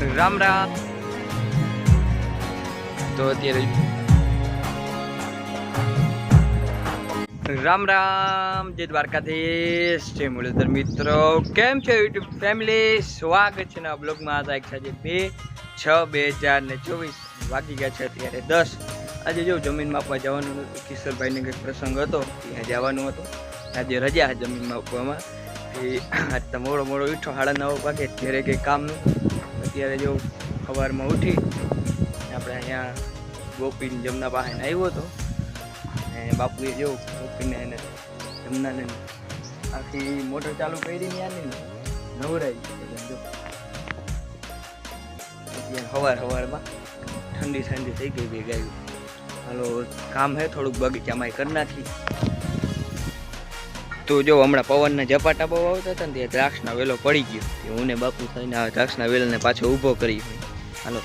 રામ રામ. તો અત્યારે રામ રામ, જય દ્વારકાધીશ, જય મુરલીધર મિત્રો. કેમ છે યુટ્યુબ ફેમિલી? સ્વાગત છે ના બ્લોગમાં આ તારીખ સાજે બે, છ, બે હજાર ને ચોવીસ વાગી ગયા છે અત્યારે દસ. આજે જો જમીન માપવા જવાનું હતું કિશોરભાઈને કંઈક પ્રસંગ હતો ત્યાં જવાનું હતું. આજે રજા જમીન માપવામાં એ આજ તો મોડો મોડો ઉઠો, સાડા નવ વાગે, ઘરે કંઈ કામનું અત્યારે જો સવારમાં ઉઠી આપણે અહીંયા ગોપીને જમના પાસે આવ્યો હતો. અને બાપુએ જો ગોપીને એને જમનાને આખી મોટર ચાલુ કરી ને આની ને નવરાઈ જો અત્યારે સવાર સવારમાં ઠંડી ઠંડી થઈ ગઈ બે ગાયું. હાલો, કામ હે થોડુંક, બગીચામાં કરી નાખી. તો જો હમણાં પવનના ઝપાટા બહુ આવતા હતા ને ત્યાં દ્રાક્ષના વેલો પડી ગયો. હું ને બાપુ થઈને આ દ્રાક્ષના વેલને પાછો ઊભો કરી હાલો.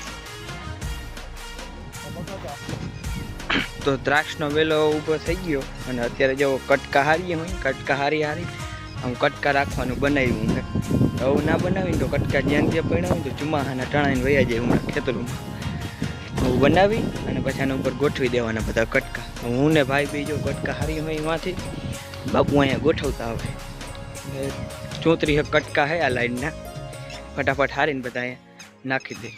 તો દ્રાક્ષનો વેલો ઊભો થઈ ગયો અને અત્યારે જો કટકા હારીએ હું કટકા હારી હારી આમ કટકા રાખવાનું બનાવ્યું છે. હવે ના બનાવીને તો કટકા જ્યાં ત્યાં પડ્યા હોય તો ચુમાહાના ટણાઈને વયા જાય હમણાં ખેતરોમાં. હું બનાવી અને પછી આના ઉપર ગોઠવી દેવાના બધા કટકા. હું ને ભાઈ બીજો કટકા હારી હોય એમાંથી બાપુ અહીંયા ગોઠવતા હવે ચોત્રીસ કટકા હે આ લાઈનના. ફટાફટ હારીને બધા અહીંયા નાખી દે.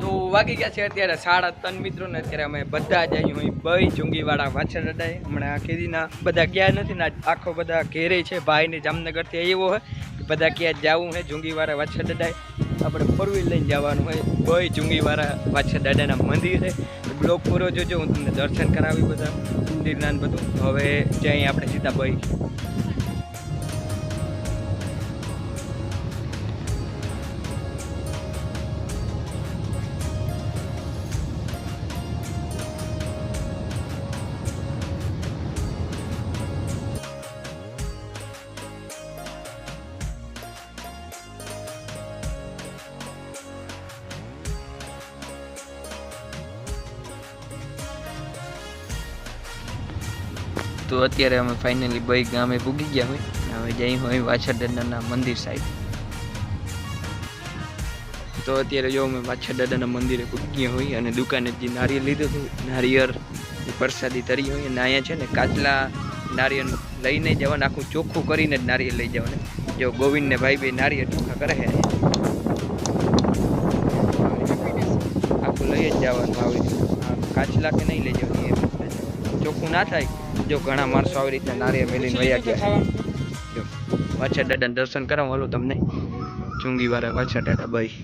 તો વાગી ગયા છે અત્યારે સાડા ત્રણ મિત્રો ને અત્યારે અમે બધા જ અહીં હોય બઈ ચુંગીવાળા વાછર અડાય હમણાં ખેતીના બધા ગયા નથી ને આખો બધા ઘેરે છે. ભાઈને જામનગરથી આવ્યો હોય બધા ક્યાં જવું હોય જુંગીવાળા, વાછર અડાય આપણે ફોર વ્હીલ લઈને જવાનું હોય બઈ ચુંગીવાળા વાછર દાદાના મંદિરે. બ્લોક પૂરો જોજો, હું તમને દર્શન કરાવી બધા, મંદિરના બધું. હવે જઈ આપણે સીધા બઈ તો અત્યારે અમે ફાઇનલી બઈ ગામે પૂગી ગયા હોય. હવે જઈ હોય વાછરદાદાના મંદિર સાઈડ તો અત્યારે જો અમે વાછરદાદાનાં મંદિરે પૂગી ગયા હોય અને દુકાને જે નારિયેળ લીધું હતું, નારિયેળ પ્રસાદી તરી હોય અને અહીંયા છે ને કાચલા નારિયેળ લઈને જવાનું, આખું ચોખ્ખું કરીને જ નારિયેળ લઈ જવાનું. જો ગોવિંદને ભાઈ ભાઈ નારિયેળ ચોખ્ખા કરે છે. આખું લઈ જ જવાનું આવી કાચલા કે નહીં લઈ જવાનું ચોખ્ખું ના થાય, જો ઘણા માણસો આવી રીતે નારિયા મેલીને વયા ગયા જો દાદા દાદાને દર્શન કરાવું, હાલો તમને. ચુંગી વાળા વાછા દાદા ભાઈ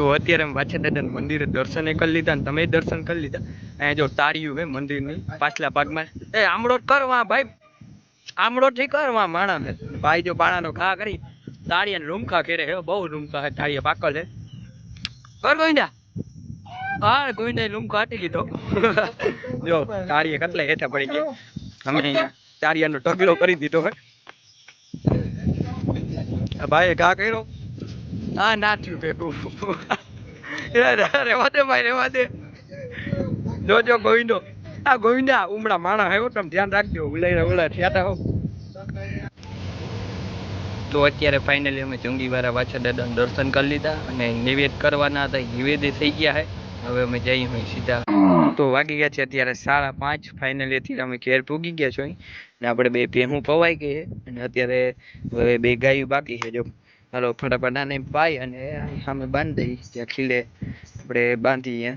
તો અત્યારે પાછા વાછા મંદિરે દર્શન કરી લીધા ને તમે દર્શન કરી લીધા. અહીંયા જો તાર્યું હે મંદિરની પાછલા ભાગમાં. એ આમળો કરવા, ભાઈ. આમળો થી કરવા માણા ભાઈ જો પાણાનો ઘા કરી તાળીયા રૂમખા ખેરે હે, બહુ રૂમખા હે તાળીયા પાકલ હે કર ગોઈંડા હા ગોઈંડા રૂમખા હાટી લીધો જો તાળીએ કેટલા હેઠા પડી ગયા. અમે તાળીયાનો ઢગલો કરી દીધો હે ભાઈ ઘા કર્યો. હા ના થયું ભેગું ભાઈ રેવા દે જોજો ગોવિંદો. આ ગોવિંદા ઉમડા માણા આવ્યો, તમે ધ્યાન રાખજો. ઉલાઈ ઉલા થયા હો. તો અત્યારે ફાઇનલી અમે ચુંગીવાળા વાછા દાદાનું દર્શન કરી લીધા અને નિવેદ કરવાના હતા. નિવેદ થઈ ગયા હે. હવે અમે જઈ હોય સીધા. તો વાગી ગયા છે અત્યારે સાડા પાંચ. ફાઇનલી અત્યારે અમે ઘેર પૂગી ગયા છો ને આપણે બે ભેહું પવાઈ ગઈ છે અને અત્યારે હવે બે ગાયું બાકી છે. જો હાલો, ફટાફટ આને પાઈ અને સામે બાંધી દઈ ત્યાં ખીલે આપણે બાંધીએ.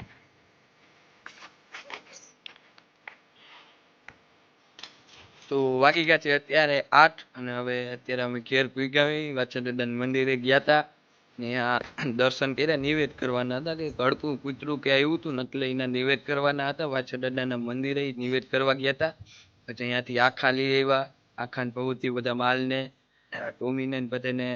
તો વાગી ગયા છે અત્યારે આઠ અને હવે અત્યારે અમે ઘેર પૂગ્યા હોય મંદિરે ગયા હતા ને આ દર્શન કર્યા, નિવેદ કરવાના હતા. કે કડકું કૂતરું કે આવ્યું હતું એટલે એના નિવેદ કરવાના હતા. વાછા દાદાના મંદિરે નિવેદ કરવા ગયા હતા પછી અહીંયાથી આખા લઈ આવ્યા. આખા ભભૂતિ બધા માલને, ટોમીને બધાને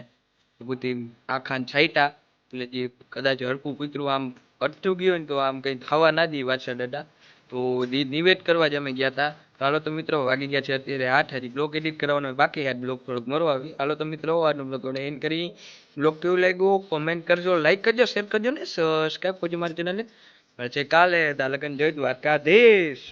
ભભૂતિ આખાને છાંટ્યા એટલે જે કદાચ હરકું કૂતરું આમ અટતું ગયું ને તો આમ કંઈ થવા ના દે વાછા દાદા. તો નિવેદ કરવા જ અમે ગયા હતા તો હાલો તો મિત્રો વાગી ગયા છે અત્યારે આઠ, હજી બ્લોગ એડિટ કરવાનો બાકી યાર બ્લોગ થોડોક મરવા આવી. હાલો તો મિત્રો, આજનો બ્લોગ એન્ડ કરી બ્લોગ કેવું લાગ્યું? કોમેન્ટ કરજો લાઈક કરજો શેર કરજો ને સબસ્ક્રાઈબ કરજો મારી ચેનલને પછી કાલે તાલકન જય દ્વારકાધીશ.